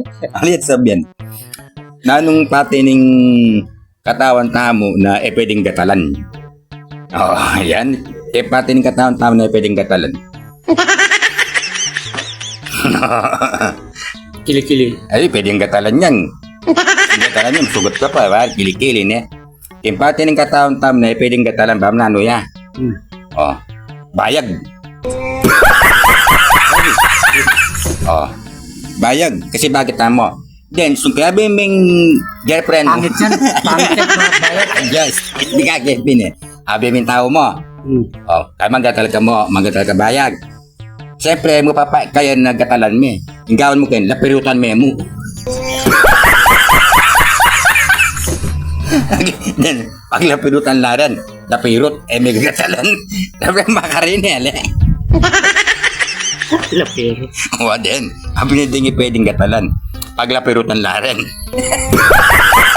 Alit sabihan. Nanong patining katawan tamo na e pwedeng gatalan. Oh, yan. E patining katawan tamo na e pwedeng gatalan. Kili-kili. Ay, pwedeng gatalan yan. gatalan yan, sugot ka pa, ba? Kilikili ne. Yung patining katawan tamo na e pwedeng gatalan, ba? Nano ya? Hmm. Oh, bayag. oh, bayag. Kasi bakit tamo? Then, kaya ba yung girlfriend mo? Pangit yan. Pangit yan. Yes, hindi ka girlfriend eh. Abi yung tao mo. Hmm. Oh, kaya magatal ka mo, magatal ka bayag. Siyempre, mo papa, kaya nagkatalan me. Yung gawin mo kayo, lapirutan me mo. Then, pag lapirutan laran, lapirut, eh may gagatalan. Siyempre, makarin eh, ale. Lapiro. O din, ang pinidingi pwedeng gatalan. Pag lapirutan laran.